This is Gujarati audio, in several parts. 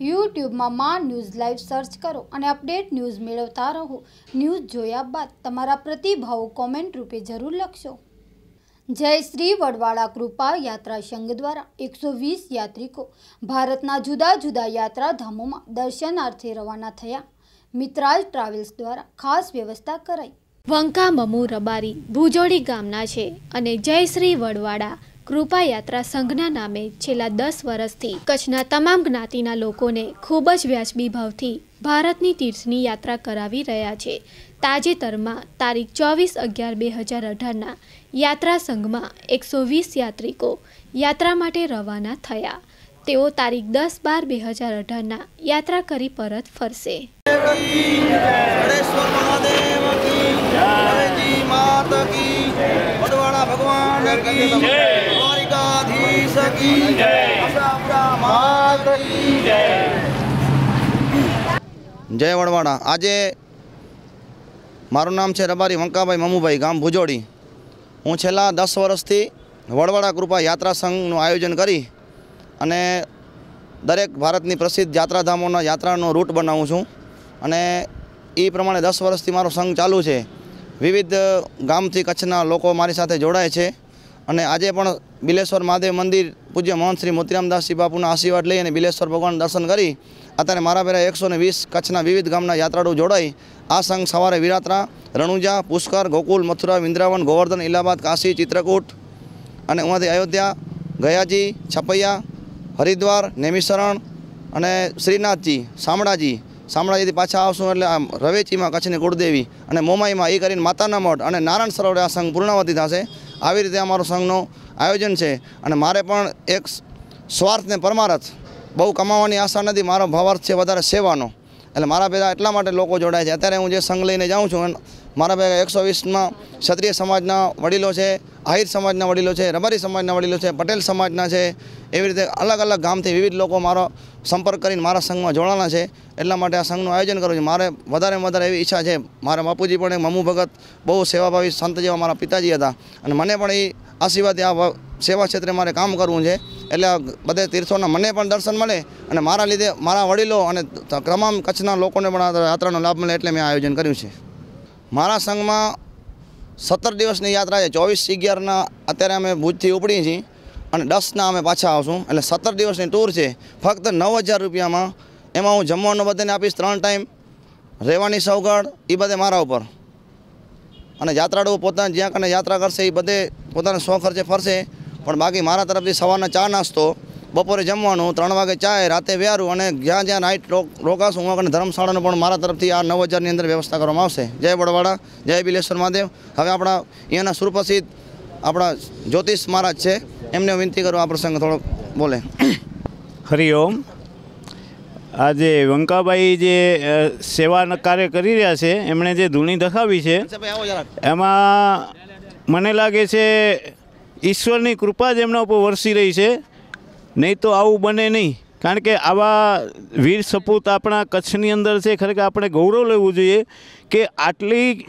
યુટ્યુબમાં મા ન્યૂઝ લાઈવ સર્ચ કરો અને અપડેટ ન્યૂઝ મેળવતા રહો. ન્યૂઝ જોયા બાદ તમારા પ્રતિભાવો કોમેન્ટ રૂપે જરૂર લખશો. જય શ્રી વડવાળા કૃપા યાત્રા સંઘ દ્વારા એકસો વીસ યાત્રિકો ભારતના જુદા જુદા યાત્રાધામોમાં દર્શનાર્થે રવાના થયા. મિત્રાજ ટ્રાવેલ્સ દ્વારા ખાસ વ્યવસ્થા કરાઈ. વંકા મમુ રબારી ભુજોડી ગામના છે અને જય શ્રી વડવાડા કૃપા યાત્રા સંઘના નામે છેલ્લા દસ વર્ષથી કચ્છના તમામ જ્ઞાતિના લોકોને ખૂબ જ વ્યાજબી ભાવથી ભારતની તીર્થની યાત્રા કરાવી રહ્યા છે. તાજેતરમાં તારીખ ચોવીસ અગિયાર બે હજાર અઢારના યાત્રા સંઘમાં એકસો વીસ યાત્રિકો યાત્રા માટે રવાના થયા. તેઓ તારીખ દસ બાર બે હજાર અઢારના યાત્રા કરી પરત ફરશે. જય વડવાડા આજે મારું નામ છે રબારી વંકાભાઈ મમુભાઈ ગામ ભુજોડી. હું છેલ્લા દસ વર્ષથી વડવાડા કૃપા યાત્રા સંઘનું આયોજન કરી અને દરેક ભારતની પ્રસિદ્ધ યાત્રાધામોના યાત્રાનો રૂટ બનાવું છું. અને એ પ્રમાણે દસ વર્ષથી મારો સંઘ ચાલુ છે. વિવિધ ગામથી કચ્છના લોકો મારી સાથે જોડાય છે. અને આજે પણ બિલેશ્વર મહાદેવ મંદિર પૂજ્ય મહંત શ્રી મોતીરામદાસજી બાપુના આશીર્વાદ લઈ અને બિલેશ્વર ભગવાન દર્શન કરી અત્યારે મારા પહેલાં એકસો વીસ કચ્છના વિવિધ ગામના યાત્રાળુ જોડાઈ. આ સંઘ સવારે વિરાત્રા, રણુજા, પુષ્કર, ગોકુલ, મથુરા વિંદ્રાવન ગોવર્ધન, ઇલાહાબાદ, કાશી, ચિત્રકૂટ અને ઉમાંથી અયોધ્યા, ગયાજી, છપૈયા, હરિદ્વાર નેમિશરણ અને શ્રીનાથજી, શામળાજી. શામળાજીથી પાછા આવશું એટલે આમ રવેચીમાં, કચ્છની કુળદેવી અને મોમાઈમાં એ કરીને માતાના મઠ અને નારાયણ સરોવરે આ સંઘ પૂર્ણાવતી થશે. આવી રીતે અમારો સંઘનું આયોજન છે. અને મારે પણ એક સ્વાર્થ ને પરમારથ બહુ કમાવાની આશા નથી. મારો ભાવાર્થ છે વધારે સેવાનો. એટલે મારા ભેગા એટલા માટે લોકો જોડાય છે. અત્યારે હું જે સંઘ લઈને જાઉં છું મારા ભેગા એકસો વીસમાં ક્ષત્રિય સમાજના વડીલો છે, આહિર સમાજના વડીલો છે, રબારી સમાજના વડીલો છે, પટેલ સમાજના છે, એવી રીતે અલગ અલગ ગામથી વિવિધ લોકો મારો સંપર્ક કરીને મારા સંઘમાં જોડાણા છે. એટલા માટે આ સંઘનું આયોજન કરું છું. મારે વધારેમાં વધારે એવી ઈચ્છા છે. મારા બાપુજી પણ એક મમુ ભગત બહુ સેવાભાવી સંત જેવા મારા પિતાજી હતા. અને મને પણ એ આશીર્વાદ, આ સેવા ક્ષેત્રે મારે કામ કરવું છે. એટલે બધે તીર્થોના મને પણ દર્શન મળે અને મારા લીધે મારા વડીલો અને તમામ કચ્છના લોકોને પણ આ યાત્રાનો લાભ મળે એટલે મેં આયોજન કર્યું છે. મારા સંઘમાં સત્તર દિવસની યાત્રા છે. ચોવીસ અગિયારના અત્યારે અમે ભુજથી ઉપડીએ છીએ અને દસના અમે પાછા આવશું. એટલે સત્તર દિવસની ટૂર છે. ફક્ત નવ હજાર રૂપિયામાં એમાં હું જમવાનું બધાને આપીશ, ત્રણ ટાઈમ રહેવાની સવગડ એ બધે મારા ઉપર. અને યાત્રાળુઓ પોતાને જ્યાં કને યાત્રા કરશે એ બધે પોતાના સો ખર્ચે ફરશે. પણ બાકી મારા તરફથી સવારના ચા નાસ્તો બપોરે જમવાનું ત્રણ વાગે ચાય રાતે વ્યારું અને જ્યાં જ્યાં નાઇટ રોકાશું હું અને ધર્મશાળાનું પણ મારા તરફથી આ નવ હજારની અંદર વ્યવસ્થા કરવામાં આવશે. જય બડવાડા જય બિલેશ્વર મહાદેવ. હવે આપણા અહીંયાના સુપ્રસિદ્ધ આપણા જ્યોતિષ મહારાજ છે એમને વિનંતી કરું આ પ્રસંગ થોડોક બોલે. હરિઓમ આજે વંકાભાઈ જે સેવા સેવાના કાર્ય કરી રહ્યા છે એમણે જે ધૂણી દખાવી છે એમાં મને લાગે છે ઈશ્વરની કૃપા જ એમના ઉપર વરસી રહી છે. નહીં તો આવું બને નહીં. કારણ કે આવા વીર સપૂત આપણા કચ્છની અંદર છે, ખરેખર આપણે ગૌરવ લેવું જોઈએ કે આટલી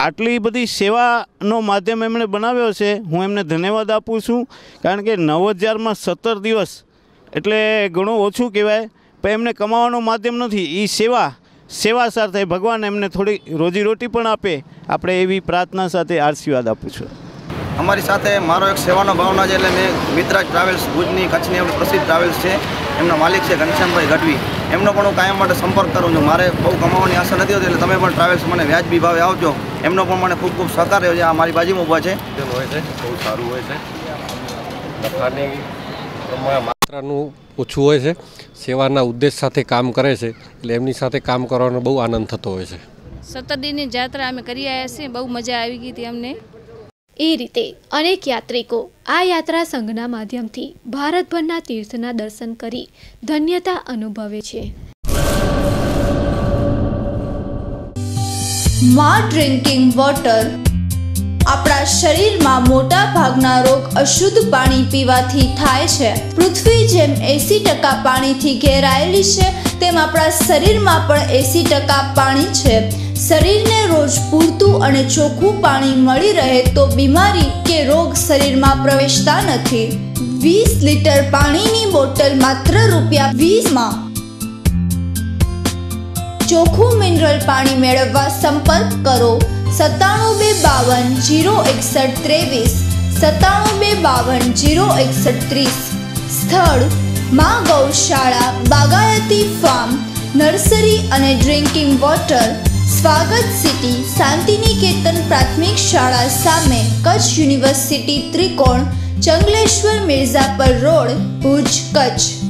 આટલી બધી સેવાનો માધ્યમ એમણે બનાવ્યો છે. હું એમને ધન્યવાદ આપું છું. કારણ કે નવ હજારમાં સત્તર દિવસ એટલે ઘણું ઓછું કહેવાય. પણ એમને કમાવાનો માધ્યમ નથી. એ સેવા સેવા સાથે ભગવાન એમને થોડી રોજીરોટી પણ આપે. આપણે એવી પ્રાર્થના સાથે આશીર્વાદ આપું છું. અમારી સાથે મારો એક સેવાનો ભાવના છે એટલે મેં મિત્રાજ ટ્રાવેલ્સ ભુજની કચ્છની આપણી પ્રસિદ્ધ ટ્રાવેલ્સ છે. એમના માલિક છે ઘનશ્યામભાઈ ગઢવી. એમનો પણ હું કાયમ માટે સંપર્ક કરું છું. મારે બહુ કમાવાની આશા નથી હોતી એટલે તમે પણ ટ્રાવેલ્સ મને વ્યાજબી ભાવે આવજો એમનો પણ મને ખૂબ ખૂબ સહકાર રહ્યો છે. આ મારી બાજુમાં ઊભા છે. હોય છે. બહુ સારું હોય છે. નફાની માત્રાનું ઓછું હોય છે. સેવાના ઉદ્દેશ સાથે કામ કરે છે. એટલે એમની સાથે કામ કરવાનો બહુ આનંદ થતો હોય છે. સત્તર દિનની જાત્રા અમે કરી આવ્યા છીએ. બહુ મજા આવી ગઈ હતી અમને. એ રીતે અનેક યાત્રિકો આ યાત્રા સંઘના માધ્યમથી ભારતભરના તીર્થના દર્શન કરી ધન્યતા અનુભવે છે. માં ડ્રિંકિંગ વોટર. આપણા શરીરમાં મોટા ભાગના રોગ અશુદ્ધ પાણી પીવાથી થાય છે. પૃથ્વી જેમ એસી ટકા પાણીથી ઘેરાયેલી છે, તેમ આપણા શરીરમાં પણ એસી ટકા પાણી છે. શરીરને રોજ પૂરતું અને ચોખ્ખું પાણી મળી રહે તો બીમારી કે રોગ શરીરમાં પ્રવેશતા નથી. વીસ લીટર પાણીની બોટલ માત્ર રૂપિયા વીસમાં. ચોખ્ખું મિનરલ પાણી મેળવવા સંપર્ક કરો. સત્તાણું બે બાવન જીરો એકસઠ ત્રેવીસ. સત્તાણું બે બાવન જીરો એકસઠ ત્રીસ. સ્થળ, મા ગૌશાળા, બાગાયતી ફાર્મ, નર્સરી અને ડ્રિંકિંગ વોટર. સ્વાગત સિટી શાંતિનિકેતન પ્રાથમિક શાળા સામે કચ્છ યુનિવર્સિટી ત્રિકોણ ચંગલેશ્વર મિર્ઝાપર રોડ ભુજ કચ્છ.